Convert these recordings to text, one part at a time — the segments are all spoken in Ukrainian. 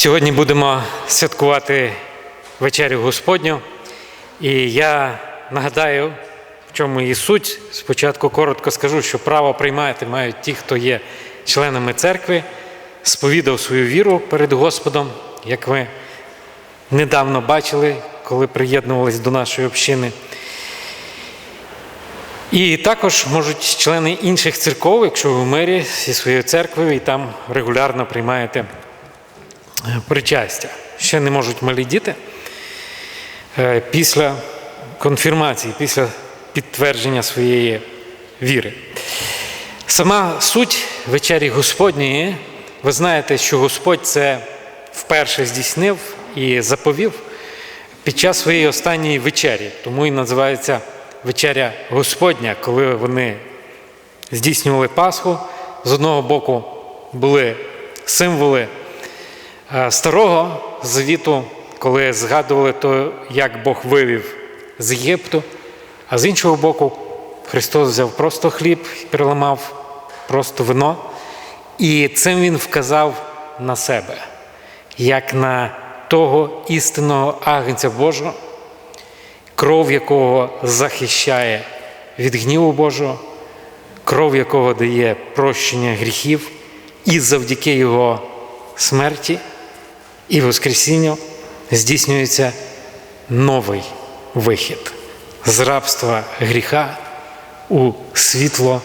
Сьогодні будемо святкувати вечерю Господню. І я нагадаю, в чому її суть. Спочатку коротко скажу, що право приймати мають ті, хто є членами церкви, сповідав свою віру перед Господом, як ви недавно бачили, коли приєднувались до нашої общини. І також можуть члени інших церков, якщо ви в мирі зі своєю церквою і там регулярно приймаєте причастя. Ще не можуть малі діти е, після конфірмації, після підтвердження своєї віри. Сама суть вечері Господньої, ви знаєте, що Господь це вперше здійснив і заповів під час своєї останньої вечері, тому і називається вечеря Господня, коли вони здійснювали Пасху. З одного боку були символи старого завіту, коли згадували то, як Бог вивів з Єгипту, а з іншого боку, Христос взяв просто хліб переламав просто вино, і цим Він вказав на себе, як на того істинного агнця Божого, кров якого захищає від гніву Божого, кров якого дає прощення гріхів, і завдяки Його смерті і Воскресінню здійснюється новий вихід з рабства гріха у світло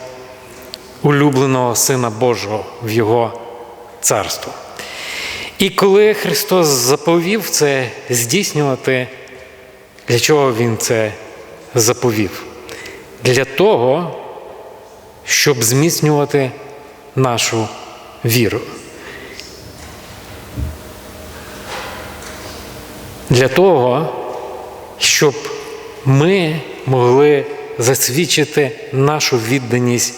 улюбленого Сина Божого в Його царство. І коли Христос заповів це здійснювати, для чого Він це заповів? Для того, щоб зміцнювати нашу віру. Для того, щоб ми могли засвідчити нашу відданість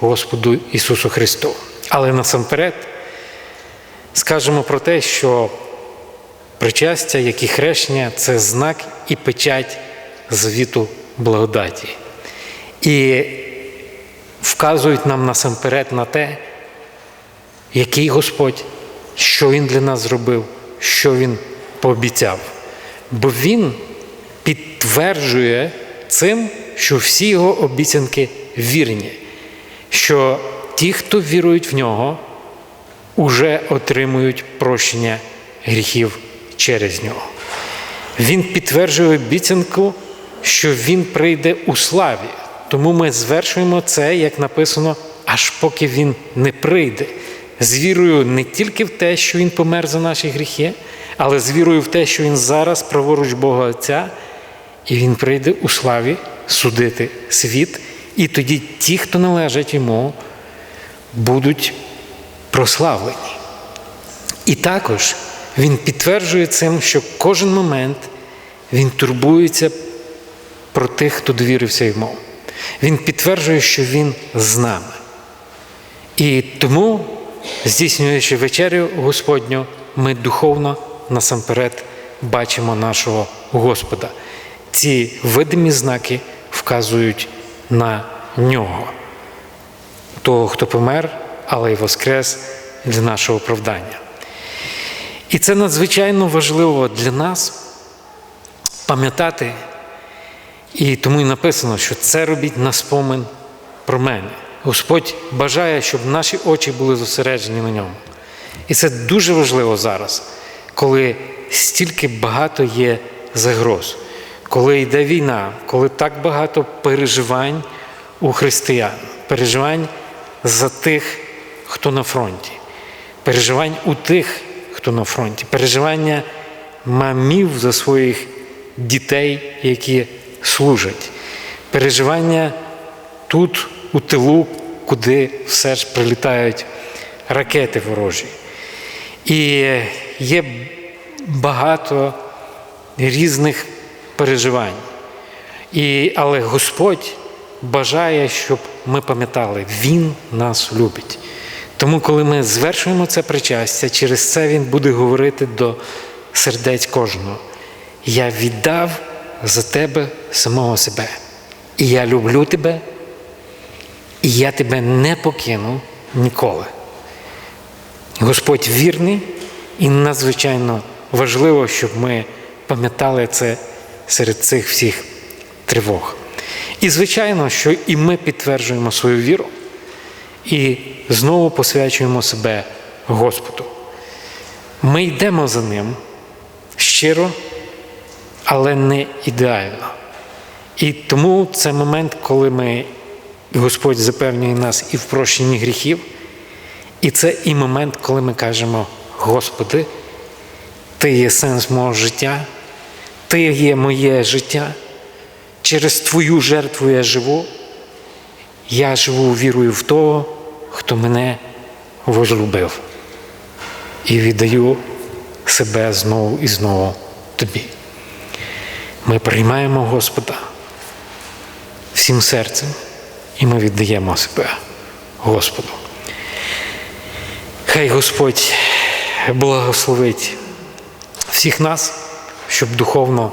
Господу Ісусу Христу. Але насамперед скажемо про те, що причастя, як і хрещення це знак і печать звіту благодаті. І вказують нам насамперед на те, який Господь, що Він для нас зробив, що Він пообіцяв. Бо Він підтверджує цим, що всі його обіцянки вірні, що ті, хто вірують в нього, уже отримують прощення гріхів через нього. Він підтверджує обіцянку, що Він прийде у славі. Тому ми звершуємо це, як написано, аж поки Він не прийде. З вірою не тільки в те, що Він помер за наші гріхи, але з вірою в те, що Він зараз праворуч Бога Отця, і Він прийде у славі судити світ, і тоді ті, хто належать йому, будуть прославлені. І також він підтверджує цим, що кожен момент він турбується про тих, хто довірився йому. Він підтверджує, що він з нами. І тому, здійснюючи вечерю Господню, ми духовно насамперед бачимо нашого Господа. Ці видимі знаки вказують на нього, того, хто помер, але й воскрес для нашого оправдання. І це надзвичайно важливо для нас пам'ятати, і тому і написано, що це робіть на спомин про мене. Господь бажає, щоб наші очі були зосереджені на ньому. І це дуже важливо зараз, коли стільки багато є загроз, коли йде війна, коли так багато переживань у християн, переживань за тих, хто на фронті, переживань у тих, хто на фронті, переживання мамів за своїх дітей, які служать, переживання тут, у тилу, куди все ж прилітають ракети ворожі. І є багато різних переживань. І, Але Господь бажає, щоб ми пам'ятали, Він нас любить. Тому, коли ми звершуємо це причастя, через це Він буде говорити до сердець кожного. Я віддав за тебе самого себе. І я люблю тебе, і я тебе не покину ніколи. Господь вірний, І надзвичайно важливо, щоб ми пам'ятали це серед цих всіх тривог. І, звичайно, що і ми підтверджуємо свою віру і знову посвячуємо себе Господу. Ми йдемо за Ним щиро, але не ідеально. І тому це момент, коли ми, Господь запевнює нас і в прощенні гріхів, і це і момент, коли ми кажемо, Господи, Ти є сенс мого життя, Ти є моє життя. Через Твою жертву я живу. Я живу вірою в того, хто мене возлюбив. І віддаю себе знову і знову тобі. Ми приймаємо Господа всім серцем, і ми віддаємо себе Господу. Хай Господь благословить всіх нас, щоб духовно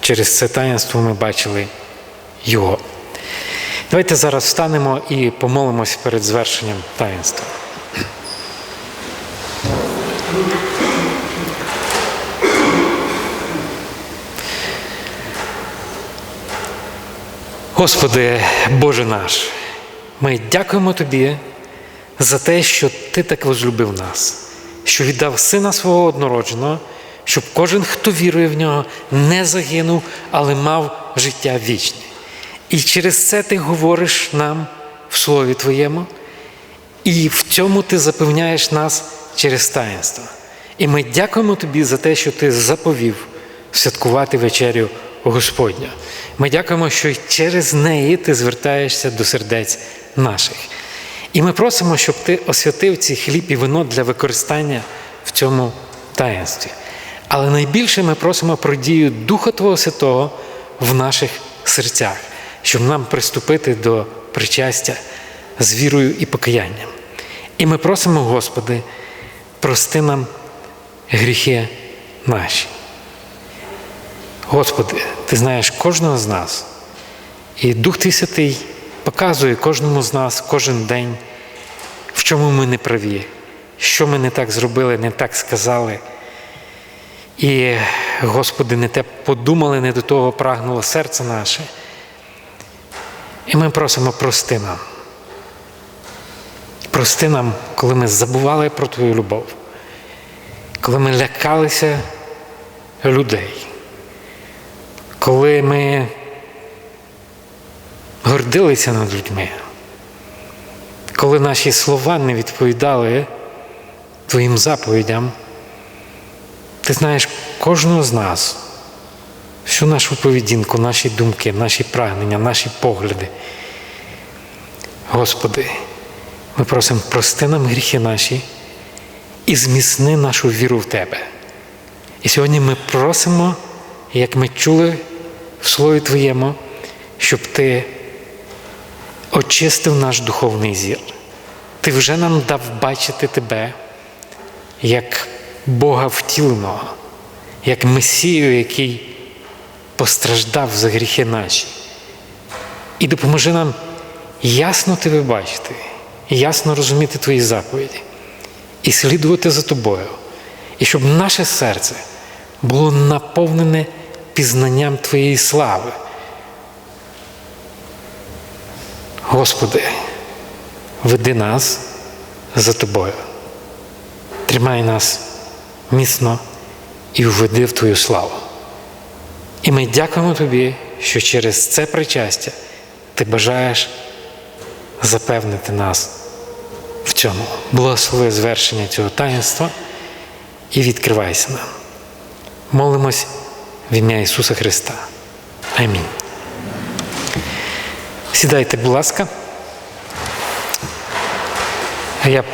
через це таїнство ми бачили Його. Давайте зараз встанемо і помолимося перед звершенням таїнства. Господи, Боже наш, ми дякуємо Тобі за те, що Ти так возлюбив нас, що віддав Сина свого однородженого, щоб кожен, хто вірує в нього, не загинув, але мав життя вічне. І через це ти говориш нам в Слові Твоєму, і в цьому ти запевняєш нас через таїнство. І ми дякуємо тобі за те, що ти заповів святкувати вечерю Господня. Ми дякуємо, що через неї ти звертаєшся до сердець наших. І ми просимо, щоб ти освятив ці хліб і вино для використання в цьому таїнстві. Але найбільше ми просимо про дію Духа Твого Святого в наших серцях, щоб нам приступити до причастя з вірою і покаянням. І ми просимо, Господи, прости нам гріхи наші. Господи, Ти знаєш кожного з нас, і Дух Твій Святий показує кожному з нас кожен день, в чому ми не праві, що ми не так зробили, не так сказали. І, Господи, не те подумали, не до того прагнуло серце наше. І ми просимо прости нам. Прости нам, коли ми забували про Твою любов, коли ми лякалися людей, коли ми гордилися над людьми, коли наші слова не відповідали Твоїм заповідям. Ти знаєш кожного з нас, всю нашу поведінку, наші думки, наші прагнення, наші погляди. Господи, ми просимо прости нам гріхи наші і зміцни нашу віру в Тебе. І сьогодні ми просимо, як ми чули в Слові Твоєму, щоб Ти очистив наш духовний зір. Ти вже нам дав бачити Тебе як Бога втіленого, як Месію, який постраждав за гріхи наші. І допоможи нам ясно тебе бачити, ясно розуміти Твої заповіді і слідувати за тобою, і щоб наше серце було наповнене пізнанням Твоєї слави. Господи, веди нас за Тобою. Тримай нас міцно і введи в Твою славу. І ми дякуємо Тобі, що через це причастя Ти бажаєш запевнити нас в цьому. Благослови звершення цього таїнства і відкривайся нам. Молимось в ім'я Ісуса Христа. Амінь. Сідайте, будь ласка. Я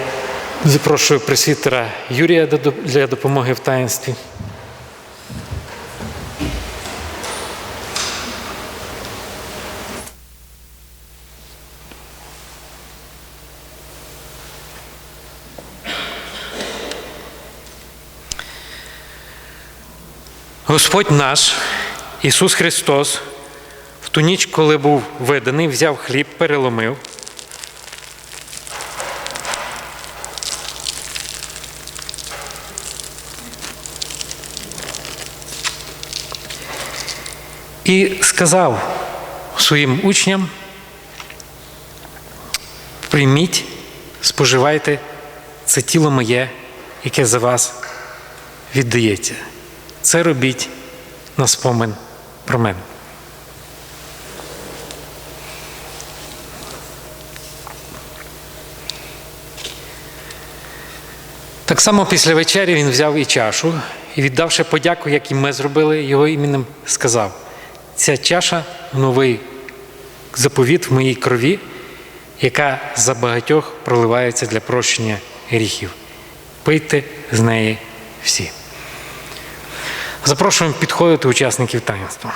запрошую пресвітера Юрія для допомоги в таїнстві. Господь наш, Ісус Христос, ту ніч, коли був виданий, взяв хліб, переломив. І сказав своїм учням, прийміть, споживайте це тіло моє, яке за вас віддається. Це робіть на спомин про мене. Так само після вечері він взяв і чашу і, віддавши подяку, як і ми зробили його іменем, сказав: ця чаша новий заповіт в моїй крові, яка за багатьох проливається для прощення гріхів. Пийте з неї всі. Запрошуємо підходити учасників таїнства.